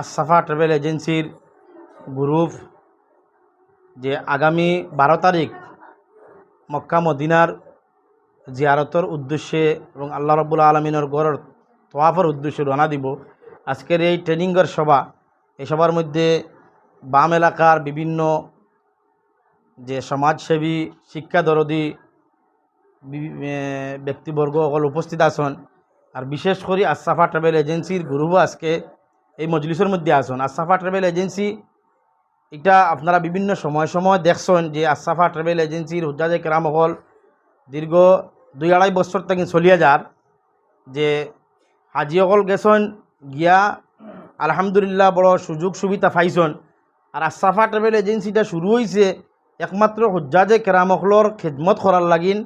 Asafa travel এজেন্সির group যে আগামী বারো তারিখ মক্কা মদিনার জিয়ারতর উদ্দেশ্যে এবং আল্লাহ রব্বুল আলমিনের গড়ের তোয়াফের উদ্দেশ্যে রওনা দিব। আজকের এই ট্রেনিংয়ের সভা, এই সভার মধ্যে বাম এলাকার বিভিন্ন যে সমাজসেবী শিক্ষা দরদি বি- ব্যক্তিবর্গ সকল উপস্থিত আছেন। আর বিশেষ করে আসাফা ট্রাভেল এজেন্সির গ্রুপও আজকে এই মজলিসের মধ্যে আসুন। আসাফা ট্রাভেল এজেন্সি, এটা আপনারা বিভিন্ন সময় সময় দেখছেন যে আসাফা ট্রাভেল এজেন্সির হুজাজে কেরাম হল দীর্ঘ দুই আড়াই বছর থেকে চলিয়া যার, যে হাজিসকল গেছেন, গিয়া আলহামদুলিল্লাহ বড় সুযোগ সুবিধা পাইছেন। আর আসাফা ট্রাভেল এজেন্সিটা শুরু হয়েছে একমাত্র হজ্জাজে কেরামকলর খেদমত করার লাগিন।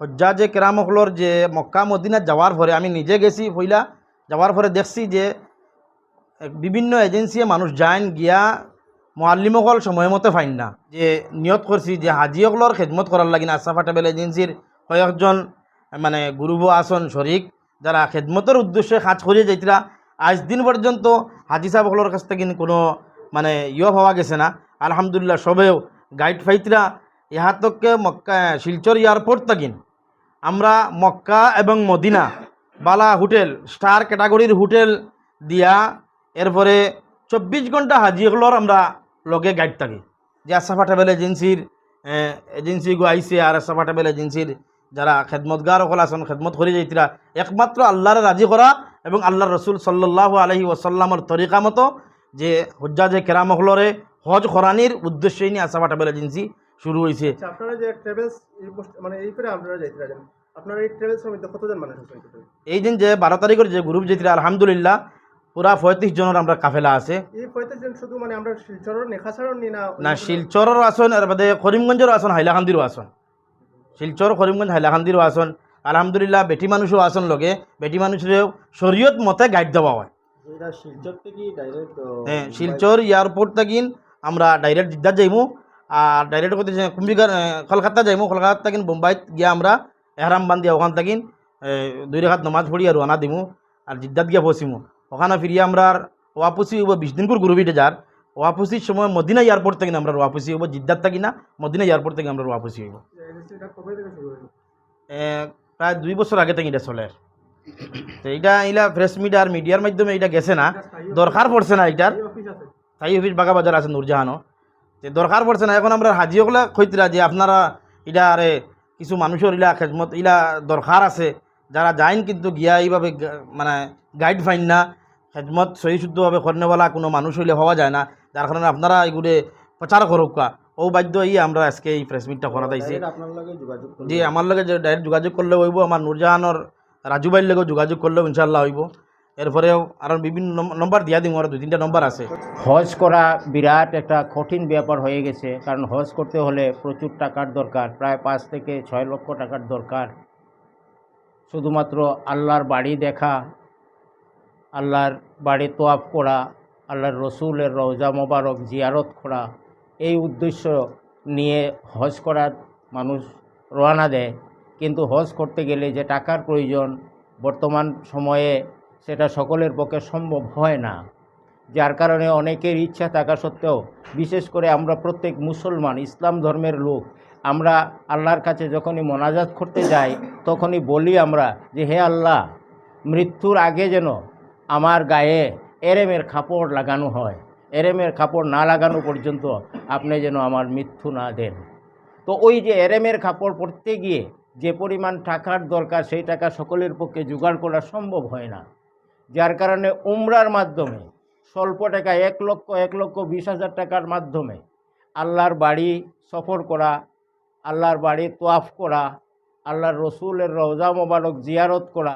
হজ্জাজে কেরামকলর যে মক্কা মদিনা যাওয়ার পরে, আমি নিজে গেছি পইলা যাওয়ার পরে দেখছি যে বিভিন্ন এজেন্সিয়ে মানুষ যায়ন গিয়া মোয়াল্লিমকল সময় মতো ফাইন না। যে নিয়ত করছি যে হাজিসকলর খেদমত করার লাগিন আসাফা ট্রাভেল এজেন্সির কয়েকজন মানে গুরুব আসন শরিক যারা খেদমতের উদ্দেশ্যে কাজ করিয়ে যাইতরা আজ দিন পর্যন্ত হাজি সাহেবসকলের কাছ থেকে কোনো মানে ইয়ে হওয়া গেছে না। আলহামদুলিল্লাহ সবেও গাইড ফাইতরা ইহাতককে মক্কা শিলচর এয়ারপোর্ট থাকিন আমরা মক্কা এবং মদিনা বালা হোটেল স্টার ক্যাটাগরির হোটেল দিয়া এরপরে চব্বিশ ঘণ্টা হাজিগুলোর আমরা লগে গাইড থাকি। যে আসাফা ট্রাভেল এজেন্সির এজেন্সিগো আইসে আর আসাফা ট্রাভেল এজেন্সির যারা খেদমতগার সকল আছেন খেদমত করে যাইতরা একমাত্র আল্লাহরে রাজি করা এবং আল্লাহ রসুল সাল্লাহ আলহি ওসাল্লামর তরিকা মতো যে হজ্জাজে কেরামহলরে হজ খরানির উদ্দেশ্যে নিয়ে আসাফা ট্রাভেল এজেন্সি শুরু হয়েছে আচ্ছা যে মানে? এই দিন যে বারো তারিখের যে গ্রুপ যেতে আলহামদুলিল্লাহ পুরা পঁয়ত্রিশ জনের আমরা কাফেলা আছে। মানে না শিলচরেরও আসন বাদে করিমগঞ্জেরও আসন হাইলাকান্দিরও আসন। শিলচর করিমগঞ্জ হাইলাকান্দিরও আসন। আলহামদুলিল্লাহ বেটি মানুষও আসন লগে। বেটি মানুষেরও শরীয়ত মতে গাইড দেওয়া হয়। থেকে হ্যাঁ শিলচর এয়ারপোর্ট থাকিন আমরা ডাইরেক্ট জিদ্দার যাইমু। আর ডাইরেক্ট করতে কুম্বিকার কলকাতা যাইমু। কলকাতা থাকিন বোম্বাইত গিয়া আমরা এহরাম বান্ধিয়া ওখান থাকিন এ, দুই রেখাত নমাজ পড়ি আর রানা দিমু। আর জিদ্দাত গিয়া পৌঁছিমু ওখানে ফিরিয়া আমরা ওয়াপুসি হইব বিশ দিন করে গ্রুপিটে যার। ওয়াপুসির সময় মদিনা এয়ারপোর্ট থেকে আমরা ওয়াপুসি হইব, জিদ্দাত থাকি না, মদিনা এয়ারপোর্ট থেকে আমরা ওয়াপুসি হইব। প্রায় দুই বছর আগে থেকে এটা চলে। তো এইটা এইলা প্রেস মিডিয়া আর মিডিয়ার মাধ্যমে এটা গেছে না। দরকার পড়ছে না এটার এই অফিস অফিস বাগাবাজার আছে নূরজাহানও। যে দরকার পড়ছে না। এখন আমরা হাজিওগুলা কইতরা যে আপনারা এটা আরে কিছু মানুষের ইলা খেদমত ইলা দরকার আছে। যারা যাইন কিন্তু গিয়া এইভাবে মানে গাইড ফাইন না। খেদমত সহি শুদ্ধভাবে করেনেওয়ালা কোনো মানুষ হইলে হওয়া যায় না। যার কারণে আপনারা এগুলো প্রচার করুক কা ও বাধ্য ই আমরা আজকে এই প্রেস মিটটা করা দিয়েছি জি আমার লগে যে ডাইরেক্ট যোগাযোগ করলে হইব আমার নূরজাহানোর রাজু ভাইয়ের লগেও যোগাযোগ করলেও ইনশাল্লাহ হইব। এরপরেও আরও বিভিন্ন নম- নম্বর দিয়া দিম আর দুই তিনটা নম্বর আছে। হজ করা বিরাট একটা কঠিন ব্যাপার হয়ে গেছে কারণ হজ করতে হলে প্রচুর টাকার দরকার প্রায় পাঁচ থেকে ছয় লক্ষ টাকার দরকার। শুধুমাত্র আল্লাহর বাড়ি দেখা আল্লাহর বাড়ি তোয়াফ করা, আল্লাহর রসুলের রওজা মোবারক জিয়ারত করা, এই উদ্দেশ্য নিয়ে হজ করার মানুষ রওনা দেয়। কিন্তু হজ করতে গেলে যে টাকার প্রয়োজন, বর্তমান সময়ে সেটা সকলের পক্ষে সম্ভব হয় না। যার কারণে অনেকের ইচ্ছা থাকা সত্ত্বেও, বিশেষ করে আমরা প্রত্যেক মুসলমান, ইসলাম ধর্মের লোক, আমরা আল্লাহর কাছে যখনই মোনাজাত করতে যাই, তখনই বলি আমরা যে, হে আল্লাহ, মৃত্যুর আগে যেন আমার গায়ে এরেমের কাপড় লাগানো হয়। এরেমের কাপড় না লাগানো পর্যন্ত আপনি যেন আমার মৃত্যু না দেন। তো ওই যে এরেমের কাপড় পরতে গিয়ে যে পরিমাণ টাকার দরকার, সেই টাকা সকলের পক্ষে জোগাড় করা সম্ভব হয় না। যার কারণে উমরার মাধ্যমে, স্বল্প টাকা এক লক্ষ এক লক্ষ বিশ হাজার টাকার মাধ্যমে আল্লাহর বাড়ি সফর করা, আল্লাহর বাড়ি তোয়াফ করা, আল্লাহর রসুলের রওজা মোবারক জিয়ারত করা